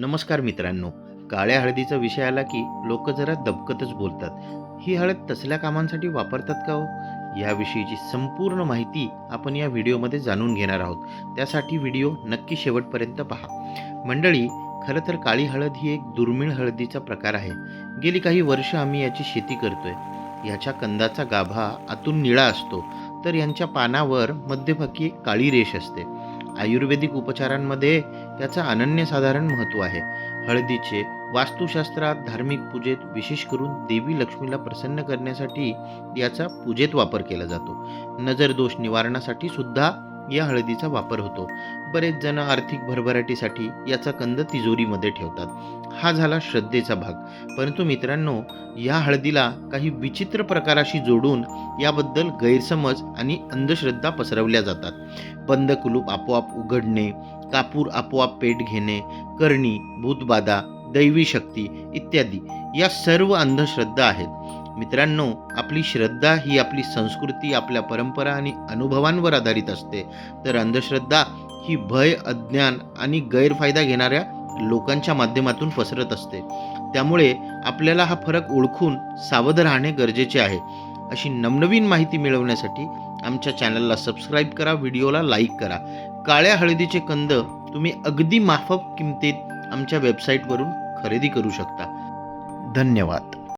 नमस्कार मित्रांनो. काळ्या हळदीचा विषय आला की लोक जरा दबकतच बोलतात. ही हळद तसल्या कामांसाठी वापरतात का हो? याविषयीची संपूर्ण माहिती आपण या व्हिडिओमध्ये जाणून घेणार आहोत. त्यासाठी व्हिडिओ नक्की शेवटपर्यंत पहा. मंडळी खरं तर काळी हळद ही एक दुर्मिळ हळदीचा प्रकार आहे. गेली काही वर्ष आम्ही याची शेती करतोय. ह्याच्या कंदाचा गाभा आतून निळा असतो. तर यांच्या पानावर मध्यभागी एक काळी रेष असते. आयुर्वेदिक उपचारांमध्ये त्याचं अनन्यसाधारण महत्त्व आहे. हळदीचे वास्तुशास्त्रात धार्मिक पूजेत विशेष करून देवी लक्ष्मीला प्रसन्न करण्यासाठी याचा पूजेत वापर केला जातो. नजर दोष निवारणासाठी सुद्धा या हळदीचा वापर होतो. बरेच जण आर्थिक भरभराटीसाठी याचा कंद तिजोरीमध्ये ठेवतात. हा झाला श्रद्धेचा भाग. परंतु मित्रांनो या हळदीला काही विचित्र प्रकाराशी जोडून याबद्दल गैरसमज आणि अंधश्रद्धा पसरवल्या जातात. बंद कुलूप आपोआप उघडणे कापूर आपोआप पेट घेणे करणी भूतबाधा दैवी शक्ती इत्यादी या सर्व अंधश्रद्धा आहेत. मित्रांनो आपली श्रद्धा ही आपली संस्कृती आपल्या परंपरा आणि अनुभवांवर आधारित असते. तर अंधश्रद्धा ही भय अज्ञान आणि गैरफायदा घेणाऱ्या लोकांच्या माध्यमातून पसरत असते. त्यामुळे आपल्याला हा फरक ओळखून सावध राहणे गरजेचे आहे. अशी नवनवीन माहिती मिळवण्यासाठी आमच्या चॅनलला सबस्क्राईब करा व्हिडिओला लाईक करा. काळ्या हळदीचे कंद तुम्ही अगदी माफक किमतीत आमच्या वेबसाईटवरून खरेदी करू शकता. धन्यवाद.